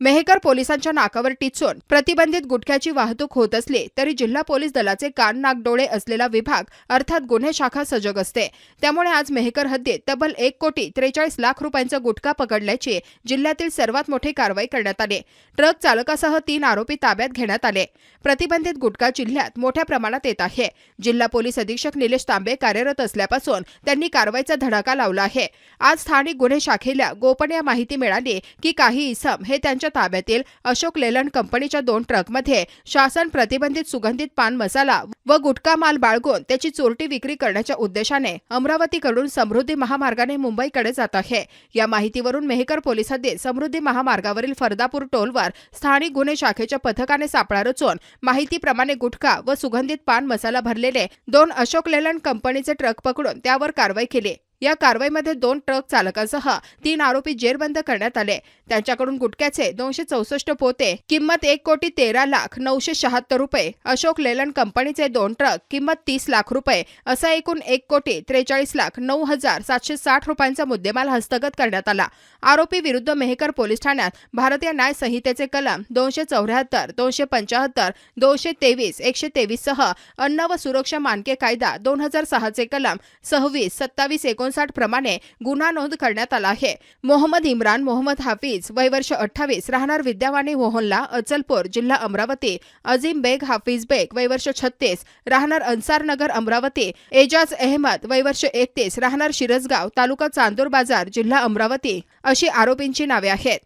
मेहकर पोलिसांच्या नाकावर टिचून प्रतिबंधित गुटख्याची वाहतूक होत असली तरी जिल्हा पोलीस दलाचे कान नाक डोळे असलेला विभाग अर्थात गुन्हे शाखा सजग असते. त्यामुळे आज मेहकर हद्दीत तब्बल एक कोटी त्रेचाळीस लाख रुपयांचा गुटखा पकडल्याची जिल्ह्यातील सर्वात मोठी कारवाई करण्यात आली. ट्रक चालकासह तीन आरोपी ताब्यात घेण्यात आले. प्रतिबंधित गुटखा जिल्ह्यात मोठ्या प्रमाणात येत आहे. जिल्हा पोलीस अधीक्षक निलेश तांबे कार्यरत असल्यापासून त्यांनी कारवाईचा धडाका लावला आहे. आज स्थानिक गुन्हे शाखेला गोपनीय माहिती मिळाली की काही इसम हे त्यांच्या ताब्यातील अशोक लेलंड कंपनीच्या दोन ट्रकमध्ये शासन प्रतिबंधित सुगंधित पान मसाला व गुटखा माल बाळगून त्याची चोरटी विक्री करण्याच्या उद्देशाने अमरावतीकडून समृद्धी महामार्गाने मुंबईकडे जात आहे. या माहितीवरून मेहकर पोलिसांनी समृद्धी महामार्गावरील फरदापूर टोलवर स्थानिक गुन्हे शाखेच्या पथकाने सापळा रचून माहितीप्रमाणे गुटखा व सुगंधित पान मसाला भरलेले दोन अशोक लेलंड कंपनीचे ट्रक पकडून त्यावर कारवाई केली. या कारवाईमध्ये दोन ट्रक चालकांसह तीन आरोपी जेरबंद करण्यात आले. त्यांच्याकडून गुटख्याचे दोनशे चौसष्ट पोते किंमत एक कोटी तेरा लाख नऊशे शहात्तर रुपये अशोक लेलन कंपनीचे दोन ट्रक किंमत तीस लाख रुपये असा एकूण एक कोटी त्रेचाळीस लाख नऊ हजार सातशे साठ रुपयांचा मुद्देमाल हस्तगत करण्यात आला. आरोपी विरुद्ध मेहकर पोलीस ठाण्यात भारतीय न्याय संहितेचे कलम दोनशे चौऱ्याहत्तर दोनशे पंचाहत्तर दोनशे तेवीस एकशे तेवीस सह अन्न व सुरक्षा मानके कायदा दोन हजार सहाचे कलम सव्वीस सत्तावीस एकोण एकोणसाठ प्रमाणे गुन्हा नोंद करण्यात आला आहे. मोहम्मद इम्रान मोहम्मद हाफिज वय वर्ष अठ्ठावीस राहणार विद्यावाणी मोहनला अचलपूर जिल्हा अमरावती अझीम बेग हाफिज बेग वय वर्ष छत्तीस राहणार अन्सारनगर अमरावती एजाज अहमद वय वर्ष एकतीस राहणार शिरसगाव तालुका चांदूर बाजार जिल्हा अमरावती अशी आरोपींची नावे आहेत.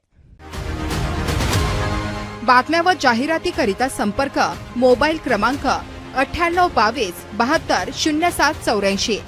बातम्या व जाहिरातीकरिता संपर्क मोबाईल क्रमांक अठ्ठ्याण्णव बावीस बहात्तर शून्य सात चौऱ्याऐंशी.